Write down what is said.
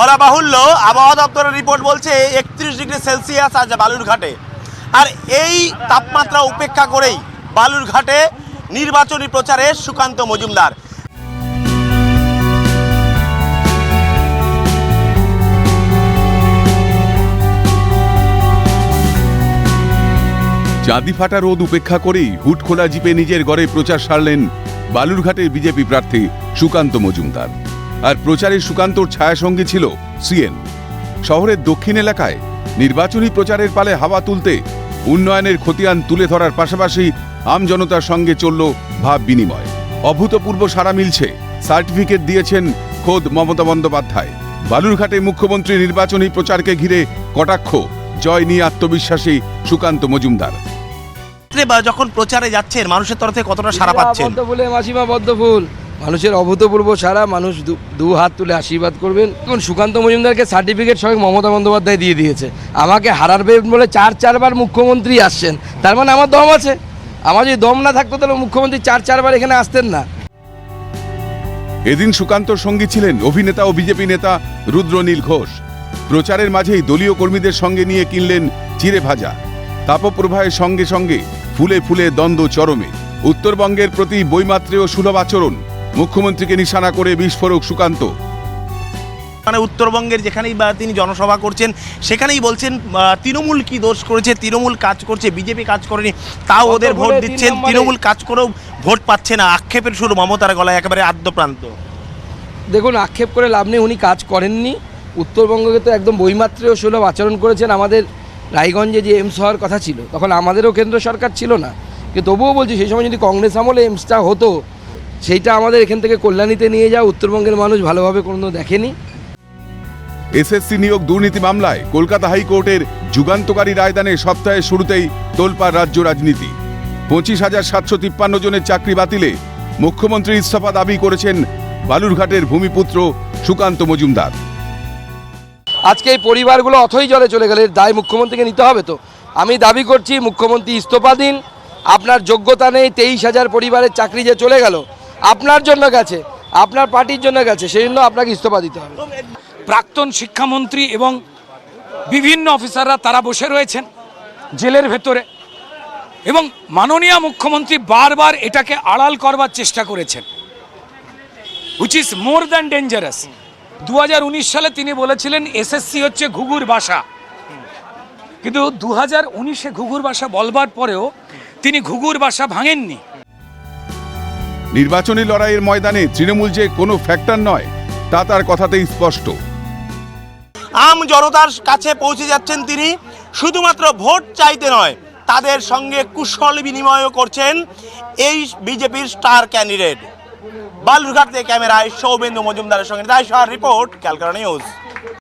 বলা বাহুল্য, আবহাওয়া দপ্তরের রিপোর্ট বলছে একত্রিশ ডিগ্রি সেলসিয়াস আজ বালুরঘাটে আর এই তাপমাত্রা উপেক্ষা করেই বালুরঘাটে নির্বাচনী প্রচারে সুকান্ত মজুমদার। চাঁদি ফাটা রোদ উপেক্ষা করেই হুট খোলা জিপে নিজের গড়ে প্রচার সারলেন বালুরঘাটের বিজেপি প্রার্থী সুকান্ত মজুমদার। আর প্রচারে সুকান্তর ছায়াসঙ্গী ছিল সিএন। শহরের দক্ষিণ এলাকায় নির্বাচনী প্রচারের পালে হাওয়া তুলতে উন্নয়নের খতিয়ান তুলে ধরার পাশাপাশি আমজনতার সঙ্গে চলল ভাব বিনিময়। অভূতপূর্ব সাড়া মিলছে সার্টিফিকেট দিয়েছেন খোদ মমতা বন্দ্যোপাধ্যায়। বালুরঘাটে মুখ্যমন্ত্রী নির্বাচনী প্রচারকে ঘিরে কটাক্ষ জয় নিয়ে আত্মবিশ্বাসী সুকান্ত মজুমদার। বা যখন প্রচারে যাচ্ছেন মানুষের তরফে কতটা সাড়া পাচ্ছেন? মাসিমা মানুষের অভূতপূর্ব সারা, মানুষ দু- হাত তুলে আশীর্বাদ করবেন। এখন সুকান্ত মজুমদারকে সার্টিফিকেট সঙ্গে মমতা বন্দ্যোপাধ্যায় দিয়ে দিয়েছে। আমাকে হারাবে বলে চার, চারবার মুখ্যমন্ত্রী আসছেন। তার মানে আমার দম আছে। আমার যদি দম না থাকতো তাহলে মুখ্যমন্ত্রী চার, চারবার এখানে আসতেন না। এদিন সুকান্তর সঙ্গী ছিলেন অভিনেতা ও বিজেপি নেতা রুদ্রনীল ঘোষ। প্রচারের মাঝেই দলীয় কর্মীদের সঙ্গে নিয়ে কিনলেন চিড়ে ভাজা। তাপপ্রবাহের সঙ্গে সঙ্গে ফুলে ফুলে দ্বন্দ্ব চরমে। উত্তরবঙ্গের প্রতি বৈমাত্রেয় সুলভ আচরণ। মুখ্যমন্ত্রীকে নিশানা করে বিস্ফোরক সুকান্ত। মানে উত্তরবঙ্গের যেখানেই বা তিনি জনসভা করছেন সেখানেই বলছেন তৃণমূল কি দোষ করেছে তৃণমূল কাজ করছে বিজেপি কাজ করেনি তাও ওদের ভোট দিচ্ছেন তৃণমূল কাজ করেও ভোট পাচ্ছে না আক্ষেপের শুরু মমতার গলায় একেবারে আদ্যপ্রান্ত। দেখুন আক্ষেপ করে লাভ নেই উনি কাজ করেননি। উত্তরবঙ্গকে তো একদম বৈমাত্রীয় সুলভ আচরণ করেছেন আমাদের রায়গঞ্জে যে এমস হওয়ার কথা ছিল তখন আমাদেরও কেন্দ্র সরকার ছিল না। কিন্তু তবুও বলছি সেই সময় যদি কংগ্রেস আমলে এমসটা হতো সেইটা আমাদের এখান থেকে কল্যাণীতে নিয়ে যাওয়া উত্তরবঙ্গের মানুষ ভালোভাবে কোনো দেখেনি। এসএসসি নিয়োগ দুর্নীতি মামলায় কলকাতা হাইকোর্টের যুগান্তকারী রায়দানে সপ্তাহের শুরুতেই তোলপাড় রাজ্য রাজনীতি। পঁচিশ হাজার সাতশো তিপ্পান্ন জনের চাকরি বাতিলে মুখ্যমন্ত্রী ইস্তফা দাবি করেছেন বালুরঘাটের ভূমিপুত্র সুকান্ত মজুমদার। আজকে এই পরিবারগুলো অথই জলে চলে গেলে দায় মুখ্যমন্ত্রীকে নিতে হবে তো। আমি দাবি করছি মুখ্যমন্ত্রী ইস্তফা দিন। আপনার যোগ্যতা নেই তেইশ হাজার পরিবারের চাকরি যে চলে গেল আপনার জন্য গেছে, আপনার পার্টির জন্য গেছে সেই জন্য আপনাকে ইস্তফা দিতে হবে। প্রাক্তন শিক্ষামন্ত্রী এবং বিভিন্ন অফিসাররা তারা বসে রয়েছেন জেলের ভেতরে এবং মাননীয় মুখ্যমন্ত্রী বারবার এটাকে আড়াল করবার চেষ্টা করেছেন which is more than dangerous দু হাজার উনিশ সালে তিনি বলেছিলেন, এসএসসি হচ্ছে ঘুঘুর বাসা। কিন্তু দু হাজার উনিশে ঘুঘুর বাসা বলবার পরেও তিনি ঘুঘুর বাসা ভাঙেননি। নির্বাচনী লড়াইয়ের ময়দানে তৃণমূল যে কোনো ফ্যাক্টর নয়, তা তার কথাতেই স্পষ্ট। আম জনতার কাছে পৌঁছে যাচ্ছেন তিনি, শুধুমাত্র ভোট চাইতে নয়, তাদের সঙ্গে কুশল বিনিময়ও করছেন এই বিজেপির স্টার ক্যান্ডিডেট বালুরঘাট থেকে ক্যামেরায় সৌমেন্দু মজুমদারের সঙ্গে তাই রিপোর্ট, ক্যালকাটা নিউজ।